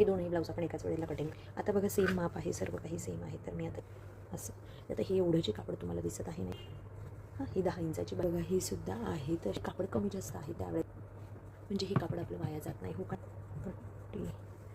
हे दोनही ब्लाऊज आपण एकाच वेळेला कटिंग आता बघा सेम माप आहे सर्व काही सेम आहे. तर मी आता असं आता हे एवढं जे कापड तुम्हाला दिसत आहे नाही हां ही दहा इंचाची बघा ही सुद्धा आहे. तर कापड कमी जास्त आहे त्यावेळेस. म्हणजे हे कापड आपलं वाया जात नाही हो का?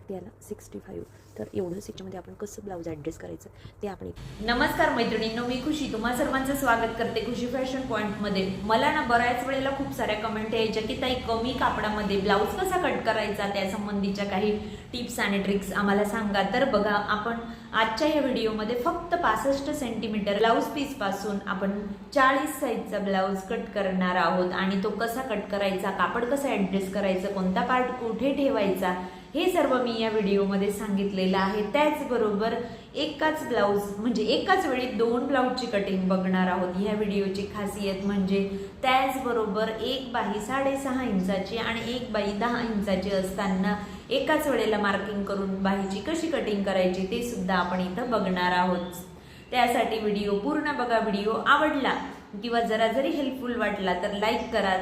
पट्टी आला सिक्स्टी फाईव्ह तर एवढं याच्यामध्ये आपण कसं ब्लाऊज ॲडजस्ट करायचं ते आपण नमस्कार मैत्रिणींनो मी खुशी. तुम्हा सर्वांचं स्वागत करते खुशी फॅशन पॉईंटमध्ये मला ना बऱ्याच वेळेला खूप साऱ्या कमेंट यायच्या की ताई कमी कापडामध्ये ब्लाऊज कसा कट करायचा त्या संबंधीच्या काही टिप्स आणि ट्रिक्स आम्हाला सांगा. तर बघा आपण आजच्या या व्हिडिओमध्ये फक्त पासष्ट सेंटीमीटर ब्लाऊज पीसपासून आपण चाळीस साईजचा ब्लाऊज कट करणार आहोत. आणि तो कसा कट करायचा कापड कसा ॲडजस्ट करायचं कोणता पार्ट कुठे ठेवायचा हे सर्व मी या व्हिडिओमध्ये सांगितलेलं आहे. त्याचबरोबर एकाच ब्लाऊज म्हणजे एकाच वेळी दोन ब्लाऊजची कटिंग बघणार आहोत. ह्या व्हिडिओची खासियत म्हणजे त्याचबरोबर एक बाई साडेसहा इंचाची आणि एक बाई दहा इंचाची असताना एकाच वेळेला मार्किंग करून बाईची कशी कटिंग करायची ते सुद्धा आपण इथं बघणार आहोत. त्यासाठी व्हिडिओ पूर्ण बघा. व्हिडिओ आवडला किंवा जरा जरी हेल्पफुल वाटला तर लाईक करा.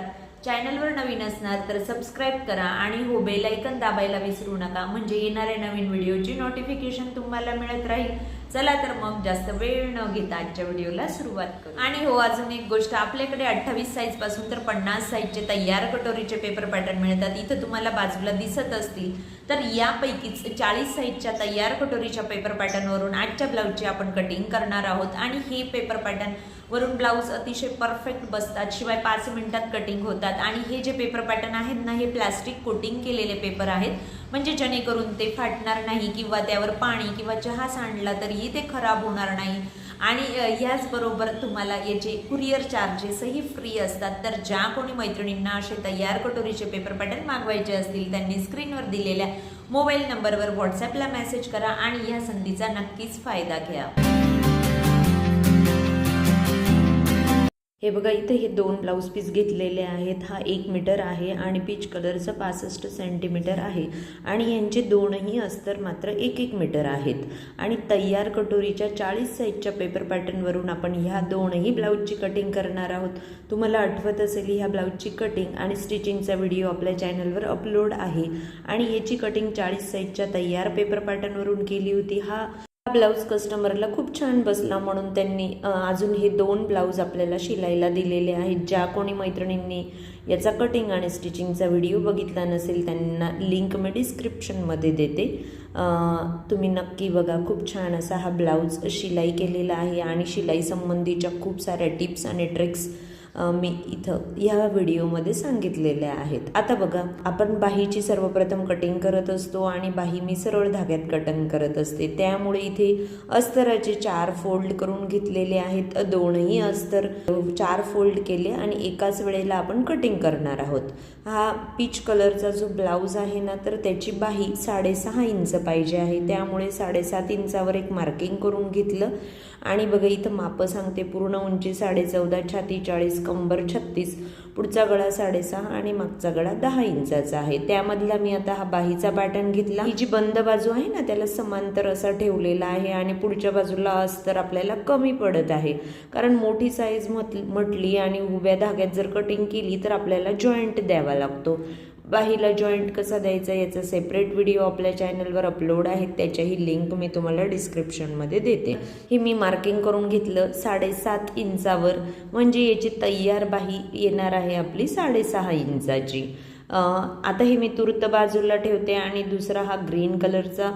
चॅनलवर नवीन असणार तर सबस्क्राईब करा आणि हो बेलायकन दाबायला विसरू नका. म्हणजे येणाऱ्या नवीन व्हिडिओची नोटिफिकेशन तुम्हाला मिळत राहील. चला तर मग जास्त वेळ न घेता आजच्या व्हिडिओला सुरुवात करू. आणि हो अजून एक गोष्ट. आपल्याकडे अठ्ठावीस साईजपासून तर पन्नास साईजचे तयार कटोरीचे पेपर पॅटर्न मिळतात. इथं तुम्हाला बाजूला दिसत असतील. तर यापैकीच चाळीस साईजच्या तयार कटोरीच्या पेपर पॅटर्नवरून आजच्या ब्लाऊजची आपण कटिंग करणार आहोत. आणि हे पेपर पॅटर्न वरून ब्लाऊज अतिशय परफेक्ट बसतात. शिवाय पाच मिनिटात कटिंग होतात. आणि हे जे पेपर पॅटर्न आहेत ना हे प्लास्टिक कोटिंग केलेले पेपर आहेत. म्हणजे जेणेकरून ते फाटणार नाही किंवा त्यावर पाणी किंवा चहा सांडला तरीही ते खराब होणार नाही. आणि ह्याचबरोबर तुम्हाला याचे कुरिअर चार्जेसही फ्री असतात. तर ज्या कोणी मैत्रिणींना असे तयार कटोरीचे पेपर पॅटर्न मागवायचे असतील त्यांनी स्क्रीनवर दिलेल्या मोबाईल नंबरवर व्हॉट्सॲपला मेसेज करा आणि या संधीचा नक्कीच फायदा घ्या. हे बघा इथे हे दोन ब्लाऊज पीस घेतलेले आहेत. हा एक मीटर आहे आणि पीच कलरचं पासष्ट सेंटीमीटर आहे. आणि यांचे दोनही अस्तर मात्र एक एक मीटर आहेत. आणि तयार कटोरीच्या चाळीस साईजच्या पेपर पॅटर्नवरून आपण ह्या दोनही ब्लाऊजची कटिंग करणार आहोत. तुम्हाला आठवत असेल ह्या ब्लाऊजची कटिंग आणि स्टिचिंगचा व्हिडिओ आपल्या चॅनलवर अपलोड आहे. आणि याची कटिंग चाळीस साईजच्या तयार पेपर पॅटर्नवरून केली होती. हा हा ब्लाऊज कस्टमरला खूप छान बसला म्हणून त्यांनी अजून हे दोन ब्लाऊज आपल्याला शिलाईला दिलेले आहेत. ज्या कोणी मैत्रिणींनी याचा कटिंग आणि स्टिचिंगचा व्हिडिओ बघितला नसेल त्यांना लिंक मी डिस्क्रिप्शनमध्ये देते. तुम्ही नक्की बघा खूप छान असा हा ब्लाऊज शिलाई केलेला आहे. आणि शिलाई संबंधीच्या खूप साऱ्या टिप्स आणि ट्रिक्स मी इथं ह्या व्हिडिओमध्ये सांगितलेल्या आहेत. आता बघा आपण बाहीची सर्वप्रथम कटिंग करत असतो आणि बाही मी सरळ धाग्यात कटिंग करत असते. त्यामुळे इथे अस्तराचे चार फोल्ड करून घेतलेले आहेत. दोनही अस्तर चार फोल्ड केले आणि एकाच वेळेला आपण कटिंग करणार आहोत. हा पीच कलरचा जो ब्लाऊज आहे ना तर त्याची बाही साडेसहा इंच पाहिजे आहे. त्यामुळे साडेसात इंचावर एक मार्किंग करून घेतलं. आणि बघा इथं मापं सांगते पूर्ण उंची साडे चौदा छाती चाळीस कंबर छत्तीस पुढचा गळा साडेसहा आणि मागचा गळा दहा इंचाचा आहे. त्यामधला मी आता हा बाहीचा पॅटर्न घेतला. ही जी बंद बाजू आहे ना त्याला समांतर असा ठेवलेला आहे आणि पुढच्या बाजूला अस्तर आपल्याला कमी पडत आहे. कारण मोठी साईज म्हटली आणि उभ्या धाग्यात जर कटिंग केली तर आपल्याला जॉईंट द्यावा लागतो. बाहीला जॉईंट कसा द्यायचा याचा सेपरेट व्हिडिओ आपल्या चॅनलवर अपलोड आहेत त्याच्याही लिंक मी तुम्हाला डिस्क्रिप्शनमध्ये देते. हे मी मार्किंग करून घेतलं साडेसात इंचावर. म्हणजे याची तयार बाही येणार आहे आपली साडेसहा इंचाची. आता हे मी तुर्त बाजूला ठेवते आणि दुसरा हा ग्रीन कलरचा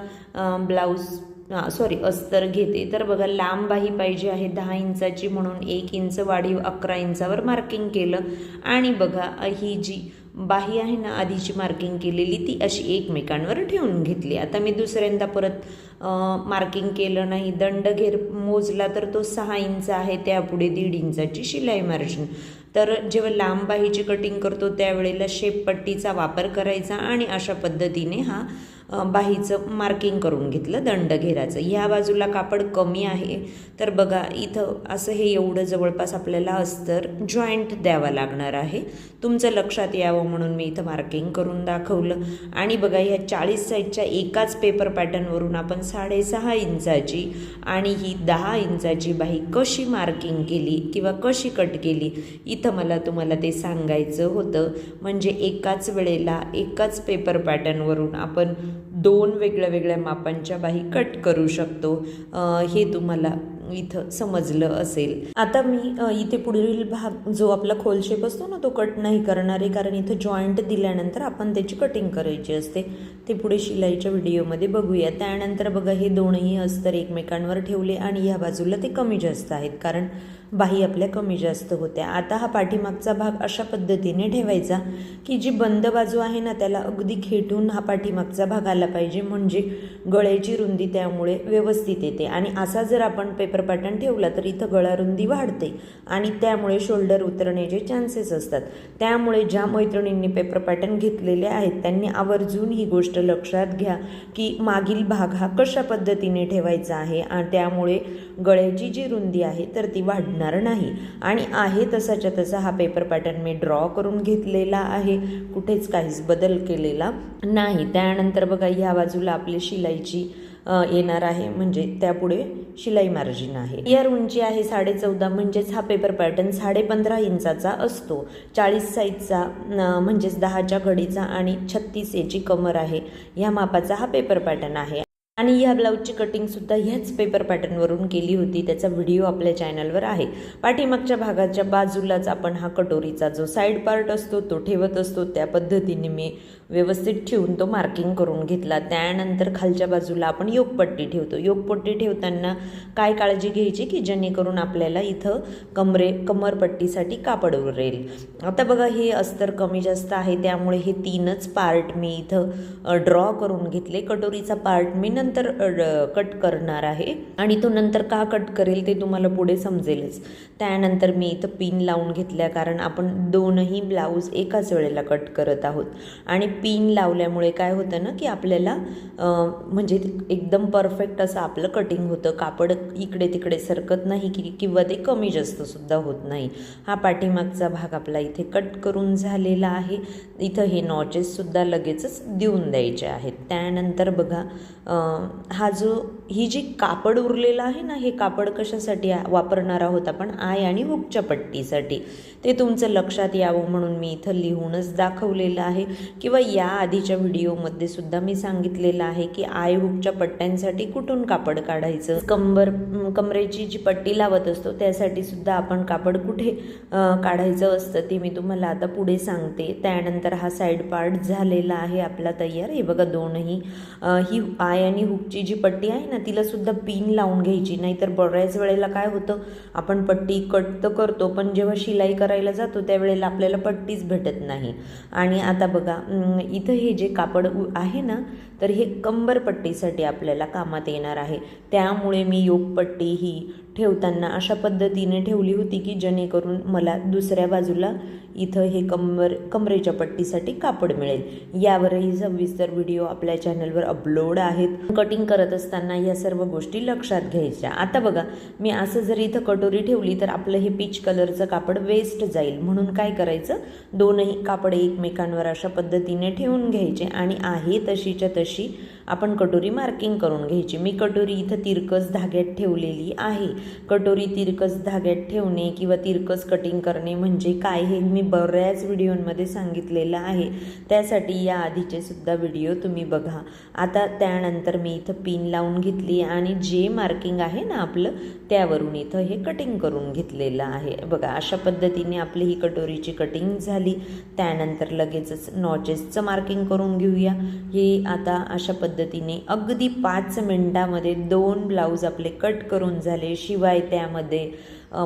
ब्लाऊज सॉरी अस्तर घेते. तर बघा लांब बाही पाहिजे आहे दहा इंचाची म्हणून एक इंच वाढीव अकरा इंचावर मार्किंग केलं. आणि बघा ही जी बाही आहे ना आधीची मार्किंग केलेली ती अशी एकमेकांवर ठेवून घेतली. आता मी दुसऱ्यांदा परत मार्किंग केलं नाही. दंड घेर मोजला तर तो सहा इंच आहे त्यापुढे दीड इंचाची शिलाई मार्जिन तर जेव्हा लांब बाहीची कटिंग करतो त्यावेळेला शेपपट्टीचा वापर करायचा आणि अशा पद्धतीने हा बाहीचं मार्किंग करून घेतलं दंड घेराचं ह्या बाजूला कापड कमी आहे तर बघा इथं असं हे एवढं जवळपास आपल्याला अस्तर जॉईंट द्यावा लागणार आहे. तुमचं लक्षात यावं म्हणून मी इथं मार्किंग करून दाखवलं. आणि बघा ह्या चाळीस साईजच्या एकाच पेपर पॅटर्नवरून आपण साडेसहा इंचाची आणि ही दहा इंचाची बाही कशी मार्किंग केली किंवा कशी कट केली इथं मला तुम्हाला ते सांगायचं होतं. म्हणजे एकाच वेळेला एकाच पेपर पॅटर्नवरून आपण दोन वेगळ्या वेगळ्या मापांच्या बाही कट करू शकतो. हे तुम्हाला इथं समजलं असेल. आता मी इथे पुढील भाग जो आपला खोल शेप असतो ना तो कट नाही करणार आहे. कारण इथं जॉईंट दिल्यानंतर आपण त्याची कटिंग करायची असते. ते पुढे शिलाईच्या व्हिडिओमध्ये बघूया. त्यानंतर बघा हे दोनही अस्तर एकमेकांवर ठेवले आणि ह्या बाजूला ते कमी जास्त आहेत. कारण बाही आपल्या कमी जास्त होत्या. आता हा पाठीमागचा भाग अशा पद्धतीने ठेवायचा की जी बंद बाजू आहे ना त्याला अगदी खेटून हा पाठीमागचा भाग आला पाहिजे. म्हणजे गळ्याची रुंदी त्यामुळे व्यवस्थित येते. आणि असा जर आपण पेपर पॅटर्न ठेवला तर इथं गळा रुंदी वाढते आणि त्यामुळे शोल्डर उतरण्याचे चान्सेस असतात. त्यामुळे ज्या मैत्रिणींनी पेपर पॅटर्न घेतलेले आहेत त्यांनी आवर्जून ही गोष्ट लक्षात घ्या की मागील भाग हा कशा पद्धतीने ठेवायचा आहे. आणि त्यामुळे गळ्याची जी रुंदी आहे तर ती वाढणार नाही. आणि आहे तसाच्या तसा हा पेपर पॅटर्न मी ड्रॉ करून घेतलेला आहे. कुठेच काहीच बदल केलेला नाही. त्यानंतर बघा ह्या बाजूला आपली शिलाईची येणार आहे. म्हणजे त्यापुढे शिलाई मार्जिन आहे. यार उंची आहे साडे चौदा म्हणजेच हा पेपर पॅटर्न साडे पंधरा इंचाचा असतो. चाळीस साईजचा म्हणजेच दहाच्या घडीचा आणि छत्तीस याची कमर आहे. ह्या मापाचा हा पेपर पॅटर्न आहे. आणि ह्या ब्लाऊजची कटिंगसुद्धा ह्याच पेपर पॅटर्नवरून केली होती. त्याचा व्हिडिओ आपल्या चॅनलवर आहे. पाठीमागच्या भागाच्या बाजूलाच आपण हा कटोरीचा जो साईड पार्ट असतो तो ठेवत असतो. त्या पद्धतीने मी व्यवस्थित ठेवून तो मार्किंग करून घेतला. त्यानंतर खालच्या बाजूला आपण योगपट्टी ठेवतो. योगपट्टी ठेवताना काय काळजी घ्यायची? की जेणेकरून आपल्याला इथं कमरे कमरपट्टीसाठी कापड उरेल. आता बघा हे अस्तर कमी जास्त आहे. त्यामुळे हे तीनच पार्ट मी इथं ड्रॉ करून घेतले. कटोरीचा पार्ट मी नंतर कट करणार आहे. आणि तो नंतर का कट करेल ते तुम्हाला पुढे समजेलच. त्यानंतर मी इथं पिन लावून घेतल्या. कारण आपण दोनही ब्लाऊज एकाच वेळेला कट करत आहोत. आणि पिन लावल्यामुळे काय होतं ना की आपल्याला म्हणजे एकदम परफेक्ट असं आपलं कटिंग होतं. कापड इकडे तिकडे सरकत नाही की किंवा ते कमी जास्त सुद्धा होत नाही. हा पाठीमागचा भाग आपला इथे कट करून झालेला आहे. इथं हे नॉचेससुद्धा लगेचच देऊन द्यायचे आहेत. त्यानंतर बघा हा जो ही जी कापड उरलेला आहे ना हे कापड कशासाठी वापरणार आहोत आपण? आय आणि हुकच्या पट्टीसाठी. ते तुमचं लक्षात यावं म्हणून मी इथं लिहूनच दाखवलेलं आहे. किंवा या आधीच्या व्हिडिओमध्ये सुद्धा मी सांगितलेलं आहे की आय हुकच्या पट्ट्यांसाठी कुठून कापड काढायचं? कंबर कमरेची जी पट्टी लावत असतो त्यासाठी सुद्धा आपण कापड कुठे काढायचं असतं ते मी तुम्हाला आता पुढे सांगते. त्यानंतर हा साईड पार्ट झालेला आहे आपला तयार. हे बघा दोनही. ही आय आणि हुकची जी पट्टी आहे ना तिला सुद्धा पिन लावून घ्यायची. नाहीतर बऱ्याच वेळेला काय होतं आपण पट्टी कट तर करतो पण जेव्हा शिलाई करायला जातो त्यावेळेला आपल्याला पट्टीच भेटत नाही. आणि आता बघा इथं हे जे कापड आहे ना तर हे कंबरपट्टीसाठी आपल्याला कामात येणार आहे. त्यामुळे मी योगपट्टी ही ठेवताना अशा पद्धतीने ठेवली होती की जेणेकरून मला दुसऱ्या बाजूला इथं हे कंबर कमरेच्या पट्टीसाठी कापड मिळेल. यावरही सविस्तर व्हिडिओ आपल्या चॅनलवर अपलोड आहेत. कटिंग करत असताना या सर्व गोष्टी लक्षात घ्यायच्या. आता बघा मी असं जर इथं कटोरी ठेवली तर आपलं हे पीच कलरचं कापड वेस्ट जाईल. म्हणून काय करायचं? दोनही कापड एकमेकांवर अशा पद्धतीने ठेवून घ्यायचे आणि आहे तशीच्या तशी आपण कटोरी मार्किंग करून घ्यायची. मी कटोरी इथं तिरकस धाग्यात ठेवलेली आहे. कटोरी तिरकस धाग्यात ठेवणे किंवा तिरकस कटिंग करणे म्हणजे काय हे मी बऱ्याच व्हिडिओमध्ये सांगितलेलं आहे. त्यासाठी या आधीचे सुद्धा व्हिडिओ तुम्ही बघा. आता त्यानंतर मी इथं पिन लावून घेतली आणि जे मार्किंग आहे ना आपलं त्यावरून इथं हे कटिंग करून घेतलेलं आहे. बघा अशा पद्धतीने आपली ही कटोरीची कटिंग झाली. त्यानंतर लगेचच नॉचेसचं मार्किंग करून घेऊया. हे आता अशा पद्धतीने अगदी पाच मिनटामध्ये दोन ब्लाऊज आपले कट करून झाले. शिवाय त्यामध्ये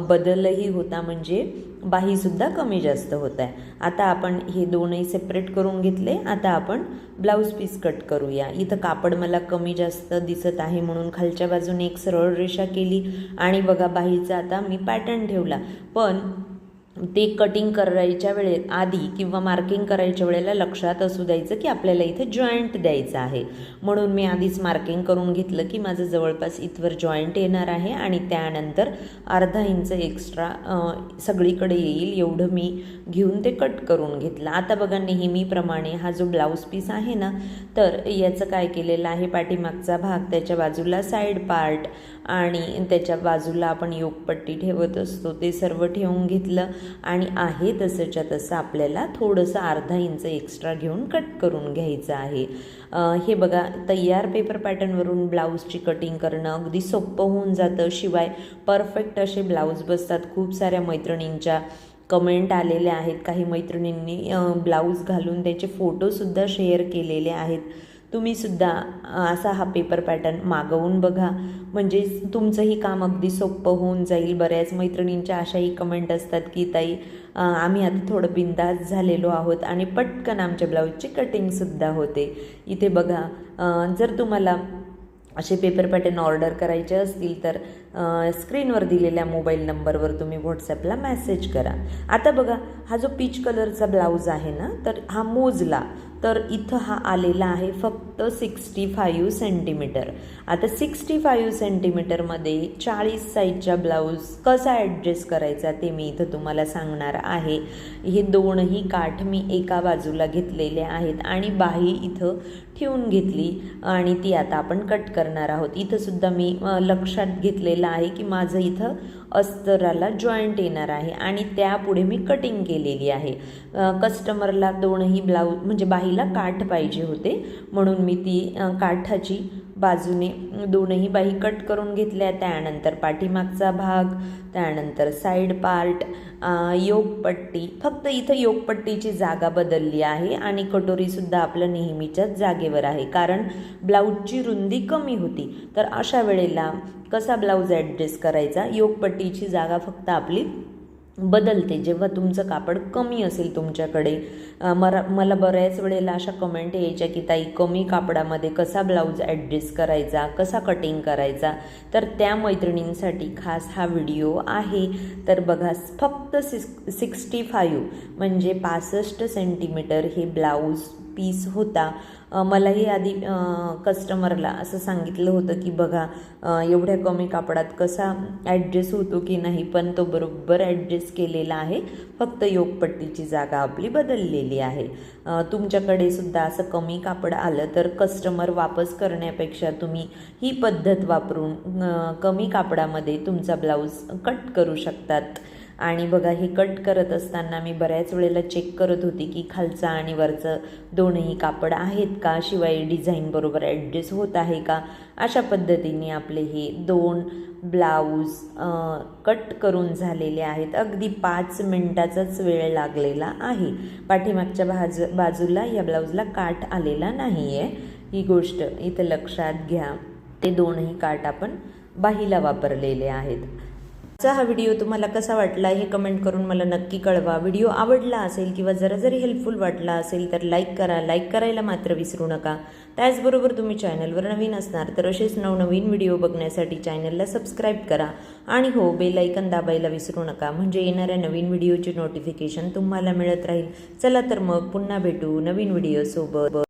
बदलही होता म्हणजे बाहीसुद्धा कमी जास्त होत आहे. आता आपण हे दोनही सेपरेट करून घेतले. आता आपण ब्लाऊज पीस कट करूया. इथं कापड मला कमी जास्त दिसत आहे म्हणून खालच्या बाजूने एक सरळ रेषा केली. आणि बघा बाहीचा आता मी पॅटर्न ठेवला. पण ते कटिंग करायच्या वेळेत आधी किंवा मार्किंग करायच्या वेळेला लक्षात असू द्यायचं की आपल्याला इथे जॉईंट द्यायचं आहे. म्हणून मी आधीच मार्किंग करून घेतलं की माझं जवळपास इथवर जॉईंट येणार आहे आणि त्यानंतर अर्धा इंच एक्स्ट्रा सगळीकडे येईल एवढं मी घेऊन ते कट करून घेतलं. आता बघा नेहमीप्रमाणे हा जो ब्लाऊज पीस आहे ना तर याचं काय केलेलं आहे पाठीमागचा भाग त्याच्या बाजूला साईड पार्ट आणि त्याच्या बाजूला आपण योगपट्टी ठेवत असतो. ते सर्व ठेवून घेतलं आणि आहे तसंच्या तसं आपल्याला थोडंसं अर्धा इंच एक्स्ट्रा घेऊन कट करून घ्यायचं आहे. हे बघा तयार पेपर पॅटर्नवरून ब्लाऊजची कटिंग करणं अगदी सोपं होऊन जातं. शिवाय परफेक्ट असे ब्लाऊज बसतात. खूप साऱ्या मैत्रिणींच्या कमेंट आलेल्या आहेत. काही मैत्रिणींनी ब्लाऊज घालून त्याचे फोटोसुद्धा शेअर केलेले आहेत. तुम्हीसुद्धा असा हा पेपर पॅटर्न मागवून बघा. म्हणजे तुमचंही काम अगदी सोपं होऊन जाईल. बऱ्याच मैत्रिणींच्या अशाही कमेंट असतात की ताई आम्ही आता थोडं बिंदास झालेलो आहोत आणि पटकन आमच्या ब्लाऊजची कटिंगसुद्धा होते. इथे बघा जर तुम्हाला असे पेपर पॅटर्न ऑर्डर करायचे असतील तर स्क्रीनवर दिलेल्या मोबाईल नंबरवर तुम्ही व्हॉट्सॲपला मेसेज करा. आता बघा हा जो पीच कलरचा ब्लाऊज आहे ना तर हा मोजला. तर इथं हा आलेला आहे फक्त सिक्स्टी फाईव्ह सेंटीमीटर. आता सिक्स्टी फाईव्ह सेंटीमीटरमध्ये चाळीस साईजच्या ब्लाऊज कसा ॲडजस्ट करायचा ते मी इथं तुम्हाला सांगणार आहे. हे दोनही काठ मी एका बाजूला घेतलेले आहेत आणि बाही इथं ठेवून घेतली आणि ती आता आपण कट करणार आहोत. इथंसुद्धा मी लक्षात घेतलेलं आहे की माझं इथं अस्तराला जॉईंट येणार आहे आणि त्यापुढे मी कटिंग केलेली आहे. कस्टमरला दोनही ब्लाऊज म्हणजे बाहीला काठ पाहिजे होते म्हणून मी ती काठाची बाजूने दोनही बाही कट करून घेतल्या त्यानंतर पाठीमागचा भाग त्यानंतर साईड पार्ट योगपट्टी. फक्त इथं योगपट्टीची जागा बदलली आहे आणि कटोरीसुद्धा आपलं नेहमीच्याच जागेवर आहे. कारण ब्लाऊजची रुंदी कमी होती. तर अशा वेळेला कसा ब्लाऊज ॲडजस्ट करायचा? योगपट्टीची जागा फक्त आपली बदलते. जेव्हा तुमचं कापड कमी असेल तुमच्याकडे मरा मला बऱ्याच वेळेला अशा कमेंट यायच्या की ताई कमी कापडामध्ये कसा ब्लाऊज ॲडजस्ट करायचा? कसा कटिंग करायचा? तर त्या मैत्रिणींसाठी खास हा व्हिडिओ आहे. तर बघा फक्त सिक्स सिक्स्टी फाईव्ह म्हणजे पासष्ट सेंटीमीटर हे ब्लाऊज पीस होता. मलाही आधी कस्टमरला असं सांगितलं होतं की बघा एवढ्या कमी कापडात कसा ॲडजस्ट होतो की नाही पण तो बरोबर ॲडजस्ट केलेला आहे. फक्त योगपट्टीची जागा आपली बदललेली आहे. तुमच्याकडे सुद्धा असं कमी कापड आलं तर कस्टमर वापस करण्यापेक्षा तुम्ही ही पद्धत वापरून कमी कापडामध्ये तुमचा ब्लाऊज कट करू शकतात. आणि बघा हे कट करत असताना मी बऱ्याच वेळेला चेक करत होती की खालचा आणि वरचं दोनही कापड आहेत का? शिवाय डिझाईन बरोबर ॲडजस्ट होत आहे का? अशा पद्धतीने आपले हे दोन ब्लाऊज कट करून झालेले आहेत. अगदी पाच मिनटाचाच वेळ लागलेला आहे. पाठीमागच्या बाजू बाजूला या ब्लाऊजला काठ आलेला नाही आहे ही गोष्ट इथं लक्षात घ्या. ते दोनही काठ आपण बाहीला वापरलेले आहेत. आजचा हा व्हिडिओ तुम्हाला कसा वाटला हे कमेंट करून मला नक्की कळवा. व्हिडिओ आवडला असेल किंवा जरा जरी हेल्पफुल वाटला असेल तर लाईक करा. लाईक करायला मात्र विसरू नका. त्याचबरोबर तुम्ही चॅनलवर नवीन असणार तर असेच नवनवीन व्हिडिओ बघण्यासाठी चॅनलला सबस्क्राईब करा. आणि हो बेलायकन दाबायला विसरू नका. म्हणजे येणाऱ्या नवीन व्हिडिओचे नोटिफिकेशन तुम्हाला मिळत राहील. चला तर मग पुन्हा भेटू नवीन व्हिडिओसोबत.